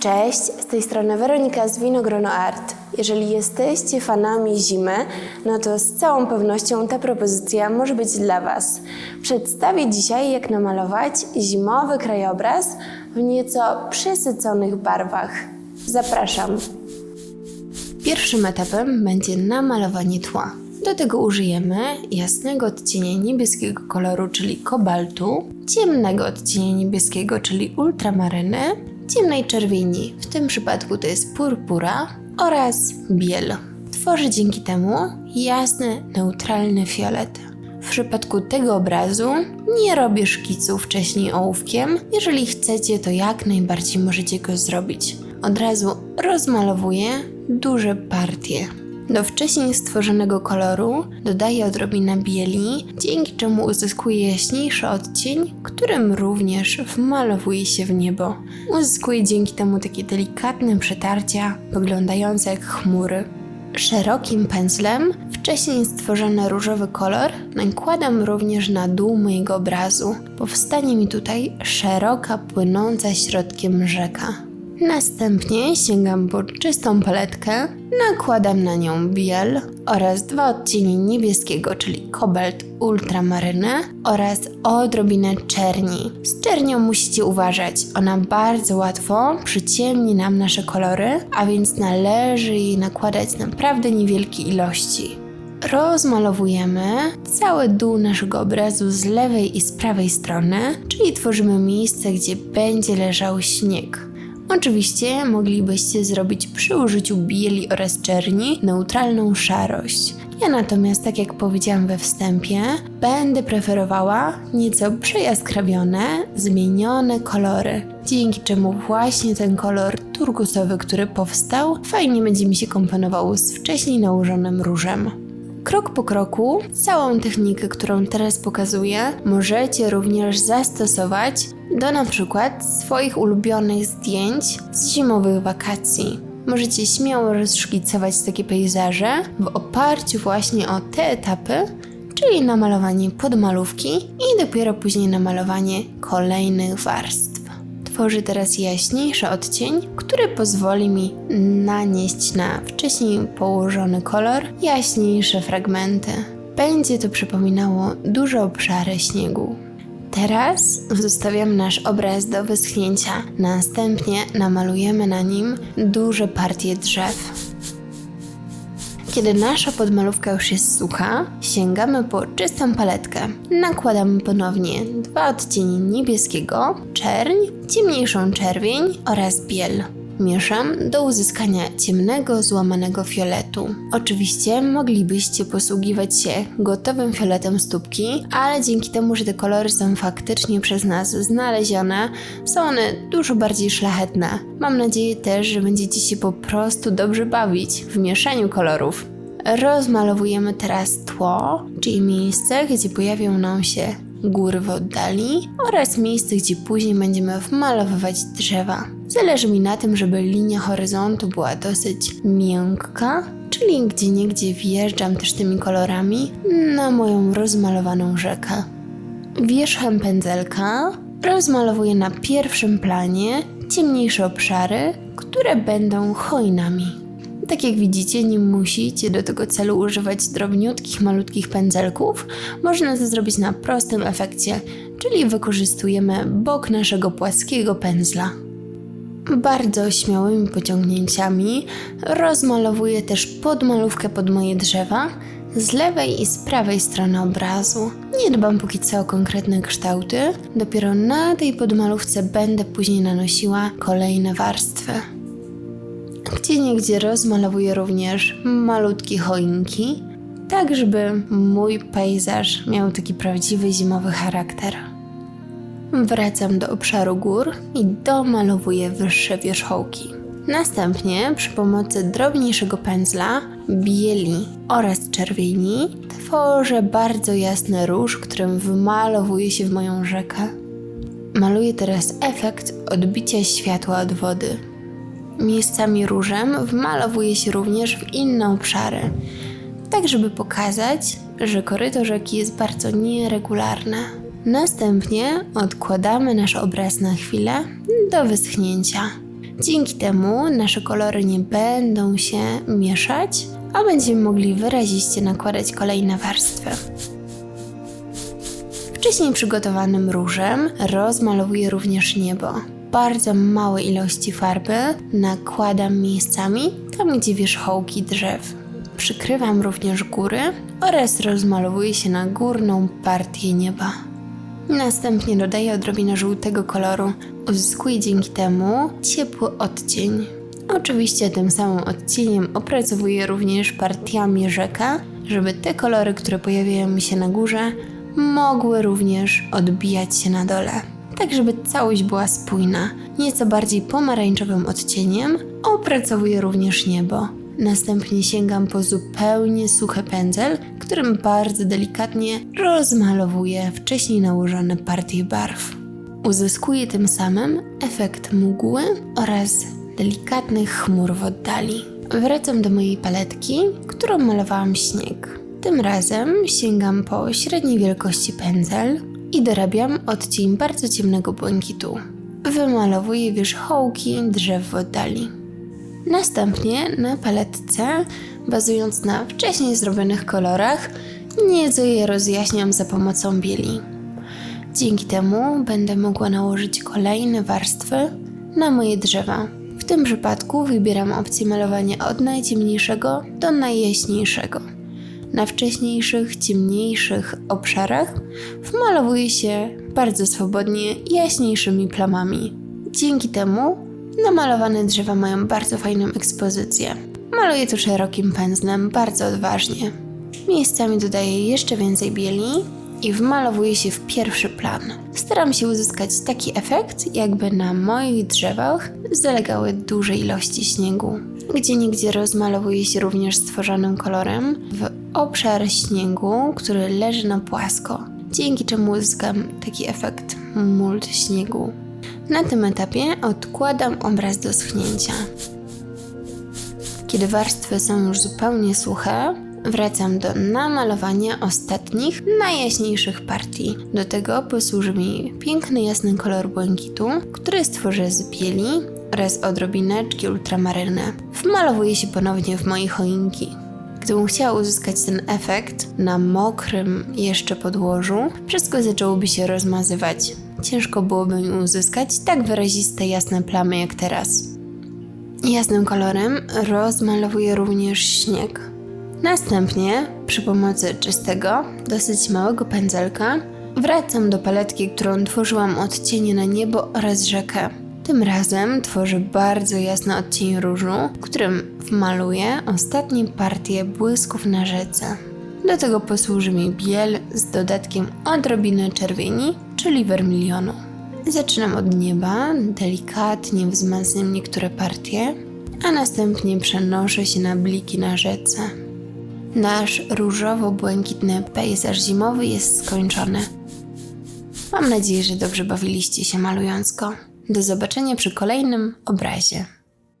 Cześć, z tej strony Weronika z Winogrono Art. Jeżeli jesteście fanami zimy, no to z całą pewnością ta propozycja może być dla Was. Przedstawię dzisiaj, jak namalować zimowy krajobraz w nieco przesyconych barwach. Zapraszam. Pierwszym etapem będzie namalowanie tła. Do tego użyjemy jasnego odcienia niebieskiego koloru, czyli kobaltu, ciemnego odcienia niebieskiego, czyli ultramaryny, ciemnej czerwieni, w tym przypadku to jest purpura, oraz biel. Tworzy dzięki temu jasny, neutralny fiolet. W przypadku tego obrazu nie robię szkicu wcześniej ołówkiem. Jeżeli chcecie, to jak najbardziej możecie go zrobić. Od razu rozmalowuję duże partie. Do wcześniej stworzonego koloru dodaję odrobinę bieli, dzięki czemu uzyskuję jaśniejszy odcień, którym również wmalowuje się w niebo. Uzyskuję dzięki temu takie delikatne przetarcia, wyglądające jak chmury. Szerokim pędzlem wcześniej stworzony różowy kolor nakładam również na dół mojego obrazu. Powstanie mi tutaj szeroka, płynąca środkiem rzeka. Następnie sięgam po czystą paletkę, nakładam na nią biel oraz dwa odcienie niebieskiego, czyli kobalt ultramaryny oraz odrobinę czerni. Z czernią musicie uważać, ona bardzo łatwo przyciemni nam nasze kolory, a więc należy jej nakładać naprawdę niewielkie ilości. Rozmalowujemy cały dół naszego obrazu z lewej i z prawej strony, czyli tworzymy miejsce, gdzie będzie leżał śnieg. Oczywiście moglibyście zrobić przy użyciu bieli oraz czerni neutralną szarość. Ja natomiast, tak jak powiedziałam we wstępie, będę preferowała nieco przejaskrawione, zmienione kolory, dzięki czemu właśnie ten kolor turkusowy, który powstał, fajnie będzie mi się komponował z wcześniej nałożonym różem. Krok po kroku, całą technikę, którą teraz pokazuję, możecie również zastosować do na przykład swoich ulubionych zdjęć z zimowych wakacji. Możecie śmiało rozszkicować takie pejzaże w oparciu właśnie o te etapy, czyli namalowanie podmalówki i dopiero później namalowanie kolejnych warstw. Tworzy teraz jaśniejszy odcień, który pozwoli mi nanieść na wcześniej położony kolor jaśniejsze fragmenty. Będzie to przypominało duże obszary śniegu. Teraz zostawiamy nasz obraz do wyschnięcia. Następnie namalujemy na nim duże partie drzew. Kiedy nasza podmalówka już jest sucha, sięgamy po czystą paletkę. Nakładamy ponownie dwa odcienie niebieskiego, czerń, ciemniejszą czerwień oraz biel. Mieszam do uzyskania ciemnego, złamanego fioletu. Oczywiście moglibyście posługiwać się gotowym fioletem stópki, ale dzięki temu, że te kolory są faktycznie przez nas znalezione, są one dużo bardziej szlachetne. Mam nadzieję też, że będziecie się po prostu dobrze bawić w mieszaniu kolorów. Rozmalowujemy teraz tło, czyli miejsce, gdzie pojawią nam się góry w oddali oraz miejsce, gdzie później będziemy wmalowywać drzewa. Zależy mi na tym, żeby linia horyzontu była dosyć miękka, czyli gdzie niegdzie wjeżdżam też tymi kolorami na moją rozmalowaną rzekę. Wierzchem pędzelka rozmalowuję na pierwszym planie ciemniejsze obszary, które będą hojnami. Tak jak widzicie, nie musicie do tego celu używać drobniutkich, malutkich pędzelków. Można to zrobić na prostym efekcie, czyli wykorzystujemy bok naszego płaskiego pędzla. Bardzo śmiałymi pociągnięciami rozmalowuję też podmalówkę pod moje drzewa z lewej i z prawej strony obrazu. Nie dbam póki co o konkretne kształty, dopiero na tej podmalówce będę później nanosiła kolejne warstwy. Gdzie niegdzie rozmalowuję również malutkie choinki, tak żeby mój pejzaż miał taki prawdziwy zimowy charakter. Wracam do obszaru gór i domalowuję wyższe wierzchołki. Następnie przy pomocy drobniejszego pędzla, bieli oraz czerwieni tworzę bardzo jasny róż, którym wymalowuje się w moją rzekę. Maluję teraz efekt odbicia światła od wody. Miejscami różem wmalowuje się również w inne obszary, tak żeby pokazać, że koryto rzeki jest bardzo nieregularne. Następnie odkładamy nasz obraz na chwilę do wyschnięcia. Dzięki temu nasze kolory nie będą się mieszać, a będziemy mogli wyraziście nakładać kolejne warstwy. Wcześniej przygotowanym różem rozmalowuję również niebo. Bardzo małe ilości farby nakładam miejscami tam, gdzie wierzchołki drzew. Przykrywam również góry oraz rozmalowuję się na górną partię nieba. Następnie dodaję odrobinę żółtego koloru. Uzyskuję dzięki temu ciepły odcień. Oczywiście tym samym odcieniem opracowuję również partiami rzeka, żeby te kolory, które pojawiają mi się na górze, mogły również odbijać się na dole. Tak, żeby całość była spójna. Nieco bardziej pomarańczowym odcieniem opracowuję również niebo. Następnie sięgam po zupełnie suchy pędzel, którym bardzo delikatnie rozmalowuję wcześniej nałożone partie barw. Uzyskuję tym samym efekt mgły oraz delikatnych chmur w oddali. Wracam do mojej paletki, którą malowałam śnieg. Tym razem sięgam po średniej wielkości pędzel i dorabiam odcień bardzo ciemnego błękitu. Wymalowuję wierzchołki drzew w oddali. Następnie na paletce, bazując na wcześniej zrobionych kolorach, nieco je rozjaśniam za pomocą bieli. Dzięki temu będę mogła nałożyć kolejne warstwy na moje drzewa. W tym przypadku wybieram opcję malowania od najciemniejszego do najjaśniejszego. Na wcześniejszych, ciemniejszych obszarach wmalowuje się bardzo swobodnie jaśniejszymi plamami. Dzięki temu namalowane drzewa mają bardzo fajną ekspozycję. Maluję tu szerokim pędzlem, bardzo odważnie. Miejscami dodaję jeszcze więcej bieli i wmalowuję się w pierwszy plan. Staram się uzyskać taki efekt, jakby na moich drzewach zalegały duże ilości śniegu. Gdzie nigdzie rozmalowuje się również stworzonym kolorem w obszar śniegu, który leży na płasko, dzięki czemu uzyskam taki efekt mult śniegu. Na tym etapie odkładam obraz do schnięcia. Kiedy warstwy są już zupełnie suche, wracam do namalowania ostatnich, najjaśniejszych partii. Do tego posłuży mi piękny, jasny kolor błękitu, który stworzę z bieli oraz odrobineczki ultramaryny. Wmalowuje się ponownie w moje choinki. Gdybym chciała uzyskać ten efekt na mokrym jeszcze podłożu, wszystko zaczęłoby się rozmazywać. Ciężko byłoby mi uzyskać tak wyraziste jasne plamy jak teraz. Jasnym kolorem rozmalowuję również śnieg. Następnie, przy pomocy czystego, dosyć małego pędzelka, wracam do paletki, którą tworzyłam odcienie na niebo oraz rzekę. Tym razem tworzę bardzo jasny odcień różu, którym wmaluję ostatnie partie błysków na rzece. Do tego posłuży mi biel z dodatkiem odrobiny czerwieni, czyli wermilionu. Zaczynam od nieba, delikatnie wzmacniam niektóre partie, a następnie przenoszę się na bliki na rzece. Nasz różowo-błękitny pejzaż zimowy jest skończony. Mam nadzieję, że dobrze bawiliście się malując go. Do zobaczenia przy kolejnym obrazie.